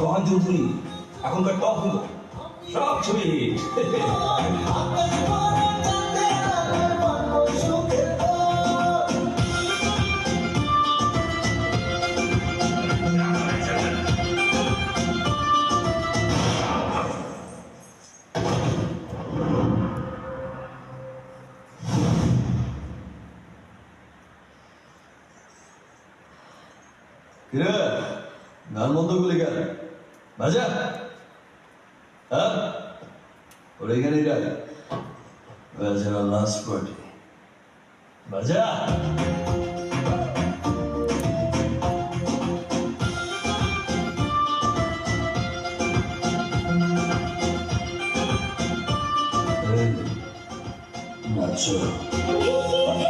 রহমান চৌধুরী এখনকার টপ হলো সব ছবি। গান গেল রাজা হ্যাঁ ওর এখানে ডাক রাজারা লাস্ট পার্টি রাজা Not sure.